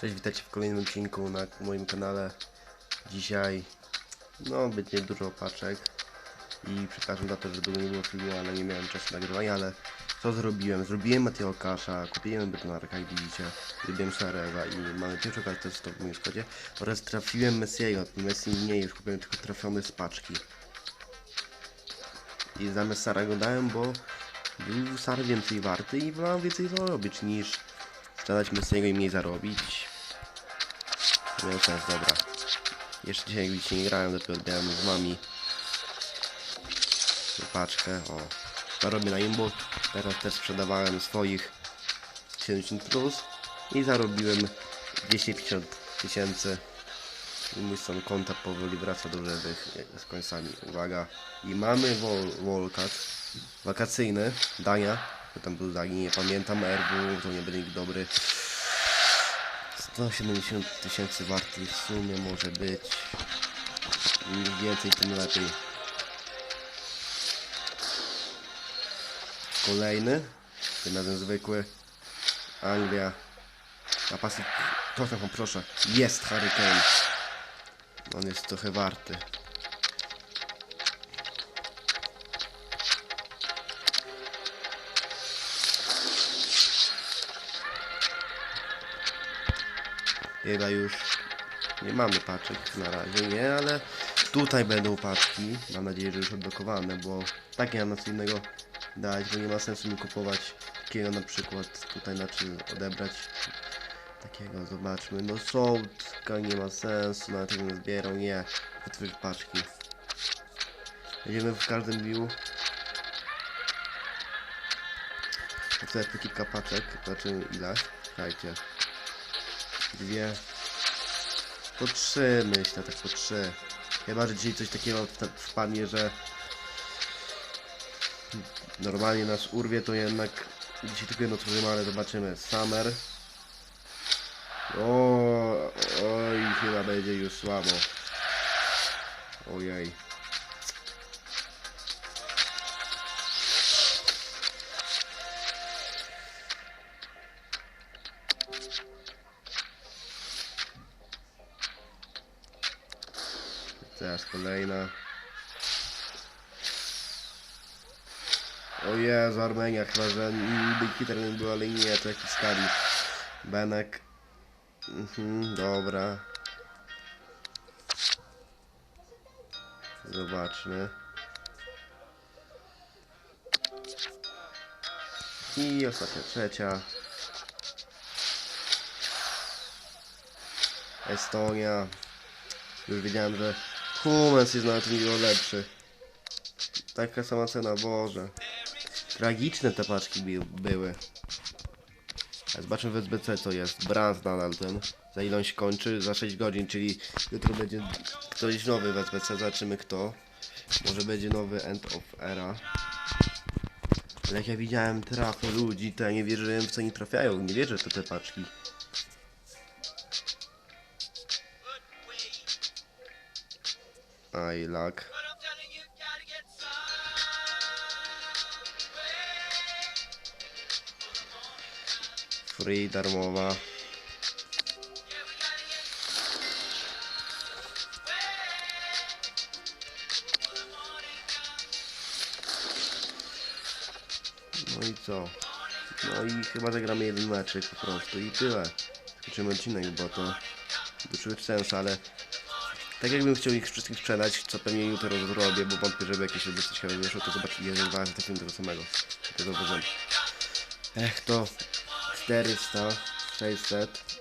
Cześć, witajcie w kolejnym odcinku na moim kanale. Dzisiaj, no, będzie dużo paczek i przepraszam za to, że długo nie było filmu, ale nie miałem czasu nagrywania, ale co zrobiłem? Zrobiłem Mateo Kasza, kupiłem betonarka, jak widzicie, zrobiłem Szarewa i mamy pierwszą kartę z w moim składzie oraz trafiłem Messiego, Messi nie jest, kupiłem tylko trafiony z paczki. I zamiast Sara go dałem, bo był Sar więcej warty i wolałem więcej zarobić niż sprzedać Messiego i mniej zarobić. Miał sens, dobra. Jeszcze dzisiaj widzicie nie grałem, dopiero odbierałem z wami paczkę, o. Zarobię na imbu, teraz też sprzedawałem swoich 70 plus i zarobiłem 250 tysięcy i mój stan konta powoli wraca do żywych jak z końcami. Uwaga. I mamy wol, Wolkat wakacyjny, Dania, to tam był Dani, nie pamiętam, RW, to nie będzie dobry. 170 tysięcy warty w sumie może być. Im więcej, tym lepiej. Kolejny, tym razem zwykły. Anglia. Napastnik. Tottenham, proszę. Jest Harry Kane. On jest trochę warty. Chyba już nie mamy paczek na razie, nie, ale tutaj będą paczki. Mam nadzieję, że już odblokowane, bo tak nie mam na co innego dać, bo nie ma sensu mi kupować takiego na przykład tutaj na czym odebrać. Takiego, zobaczmy. No sołtka nie ma sensu, jak nie zbierał, nie. Otwórz paczki. Będziemy w każdym biu. Jest kilka paczek, zobaczymy ile. Słuchajcie. Dwie. Po trzy myślę, tak po trzy. Chyba, że dzisiaj coś takiego wpadnie, że normalnie nas urwie, to jednak dzisiaj tylko jedno tworzymy, ale zobaczymy. Summer. O, oj, chyba będzie już słabo. Ojej. Teraz kolejna. O Jezu, Armenia, chyba że Hitler był, ale nie, to jakiś skali. Benek. Mhm, dobra. Zobaczmy. I ostatnia trzecia. Estonia. Już wiedziałem, że Hummels jest na tym o lepszy. Taka sama cena, Boże. Tragiczne te paczki bi- były. Zobaczmy w SBC co jest. Brand nadal ten. Za ile on się kończy? Za 6 godzin, czyli jutro będzie ktoś nowy w SBC. Zobaczymy kto. Może będzie nowy End of Era. Ale jak ja widziałem trafy ludzi, to ja nie wierzyłem w co oni trafiają. Nie wierzę w te, te paczki. Aj, lag. Free, darmowa. No i co? No i chyba zagramy jeden meczyk po prostu i tyle. Skończymy odcinek, bo to duży sens, ale tak jakbym chciał ich wszystkich sprzedać, co pewnie jutro zrobię, bo wątpię, żeby jakieś edycje ciekawe wyszło, to zobaczyli jeden dwa trafiłem tego samego. To zauważyłem. Ech, to 400, 600,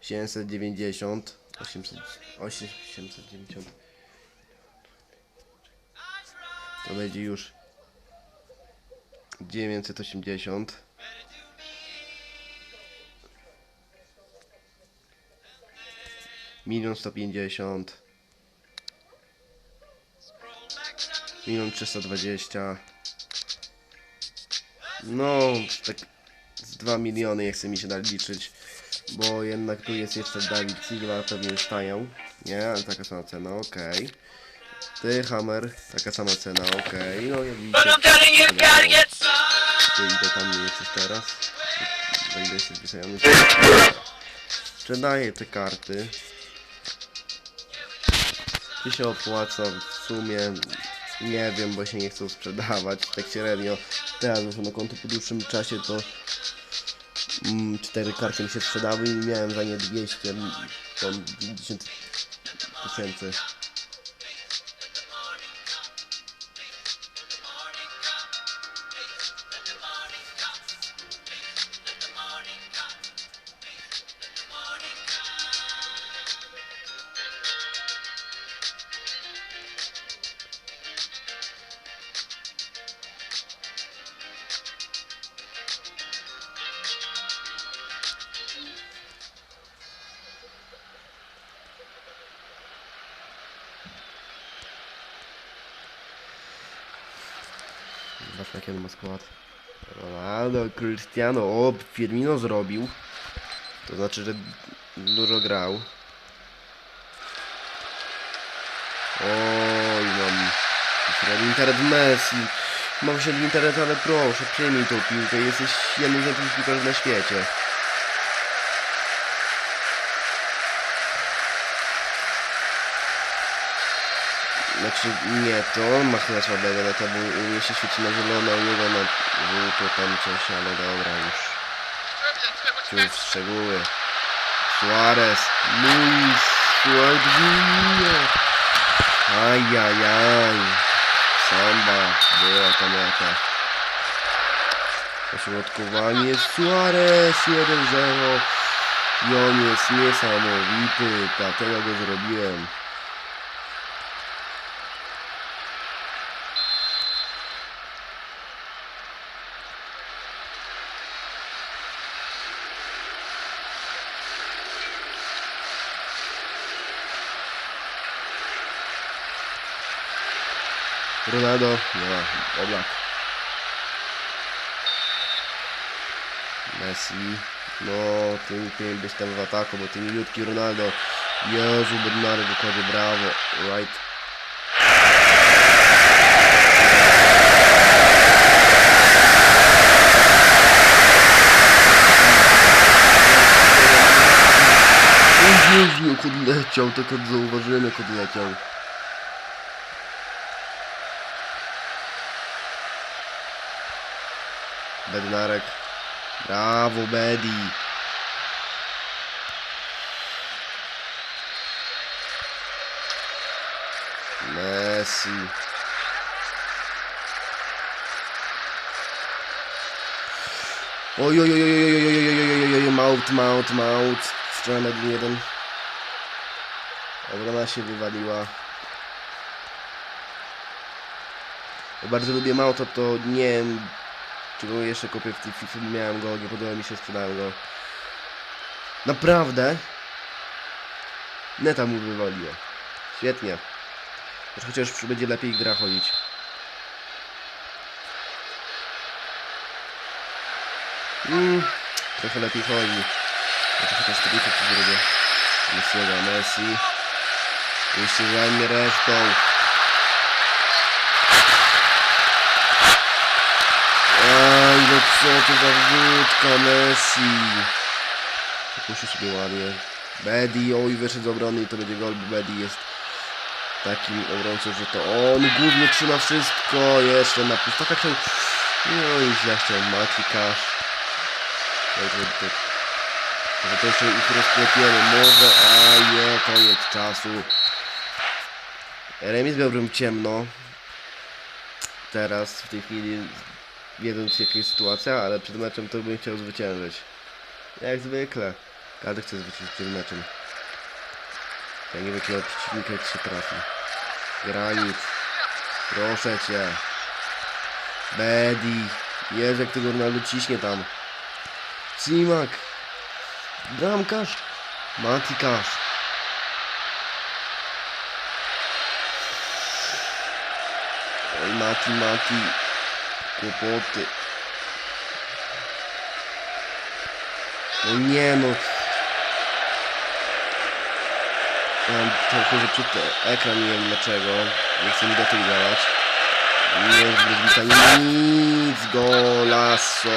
790, 800, 890. To będzie już 980. Milion sto pięćdziesiąt. Milion trzysta dwadzieścia. No, tak z 2 miliony nie chce mi się naliczyć, bo jednak tu jest jeszcze Dawid Sigma, pewnie już tają, nie, ale taka sama cena, okej. Ty, Hammer, taka sama cena, okej, no jak widzicie, ty idę tam jesteś teraz, za ile jesteś wysajony, sprzedaję te karty. Czy się opłaca w sumie? Nie wiem, bo się nie chcą sprzedawać. Tak średnio. Teraz wyszło na konto po dłuższym czasie to mm, cztery karty mi się sprzedały i miałem za nie 200 to 50 tysięcy. Jaki on ma skład. Ronaldo, Cristiano, o, Firmino zrobił. To znaczy, że dużo grał. Oj, mam średni internet Messi. Mam średni internet, ale proszę, przyjmij tą piłkę. Jesteś jednym z najlepszych piłkarzy na świecie. Znaczy, nie, to on ma chyba słabego neta, bo u mnie się świeci na zielono, u niego na żółto tam coś, ale dobra już. Cóż, szczegóły. Suarez, Luis, Suarez Junior. Ajajaj. Samba, była tam jakaś. Ośrodkowanie Suarez 1-0. I on jest niesamowity, dlatego go zrobiłem. Ronaldo, nie Oblak. Messi, no, ty powinien być tam w ataku, bo ty milutki Ronaldo. Jezu, Bernardo wychodzi, brawo, right. Jezu, jak odleciał, tak jak zauważyłem, jak odleciał. Bednarek. Brawo, Bedi. Messi. Oj, oj, oj, oj, oj, oj, oj, oj, oj, oj, Mount, Mount, Mount. Strzela na jeden. Obrona się wywaliła. Ja bardzo lubię Mouta, to nie czy go jeszcze kupię w tej FIFA, miałem go, nie podoba mi się, sprzedałem go. Naprawdę? Neta mu wywaliło. Świetnie. Chociaż będzie lepiej gra chodzić. Mm, trochę lepiej chodzi. Trochę też trójkę tu zrobię. Messiego, Messi. Jeszcze zajmie resztą. Aj, no co to za wrzutka Messi. Puści sobie ładnie. Bedi, oj, wyszedł z obrony i to będzie gol, bo Bedi jest takim obrońcą, że to on głównie trzyma wszystko. Jeszcze na pustakach chciał... No i źle chciał Mati Cash. Także to... Jeszcze ich rozklepiemy. Może, a nie, koniec czasu. Remis miałbym ciemno. Teraz, w tej chwili, wiedząc jaka jest sytuacja, ale przed meczem to bym chciał zwyciężyć. Jak zwykle. Każdy chce zwyciężyć przed meczem. Ja nie jakiego przeciwnika jak się trafi. Granit. Proszę cię. Bedi. Jak tego Ronaldo ciśnie tam. Simak. Bramkarz. Matikasz. Oj, Mati, Mati. Kłopoty. No nie no. Mam trochę zepsuty ekran, nie wiem dlaczego. Nie chcę mi do tego dawać. Nie wróci nic, golaso,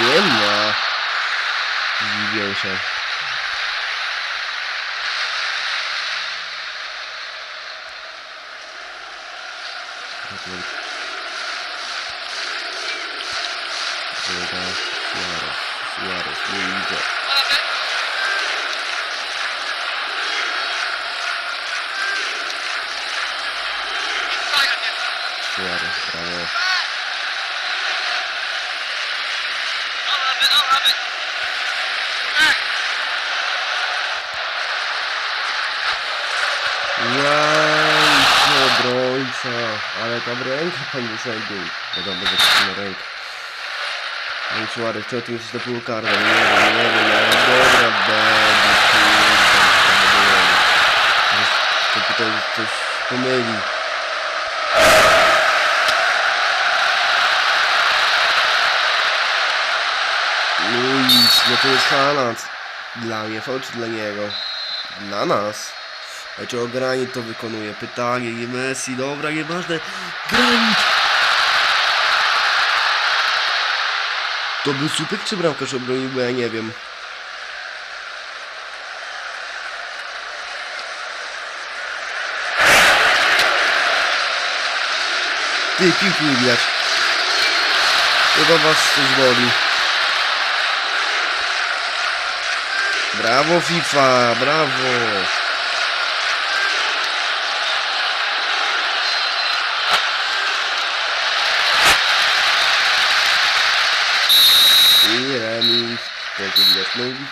nie ma. Zdziwię się. Thank Suarez, brawo. Łajcie, obrońca. Ale tam ręka, panie sędziu. Wiadomo, że to na rękę. Panie Suarez, czemu ty jesteś na pół karną? Nie wiem, nie wiem, ale dobra, będzie, kurde. To tutaj coś pomyli. Luis, no to jest Haaland. Dla mnie, fał czy dla niego? Dla nas. A czy o granit to wykonuje? Pytanie, nie Messi, dobra, nieważne. Granit! To był słupek czy bramkarz obronił, bo ja nie wiem. Ty, piłki nie widać. Chyba was coś boli. Brawo FIFA, brawo! I remis, tylko widać nogi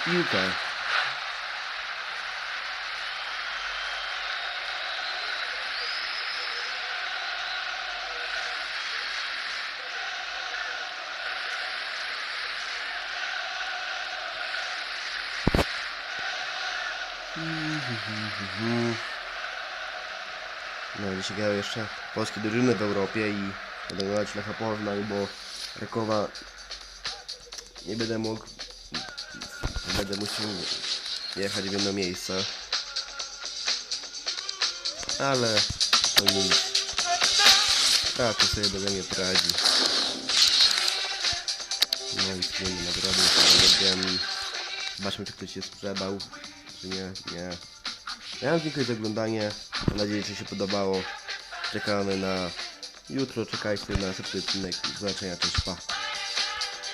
No i się grały jeszcze polskie drużyny w Europie i będę grać Lecha Poznań, bo Rakowa nie będę mógł będę musiał jechać w jedno miejsce. Ale to nic. Raczej sobie beze mnie poradzi. No i przyjemnie nagrody sobie Zobaczmy czy ktoś się sprzedał nie, nie. Ja wam dziękuję za oglądanie. Mam nadzieję że się podobało. Czekamy na jutro. Czekajcie na następny odcinek. Do zobaczenia. Cześć pa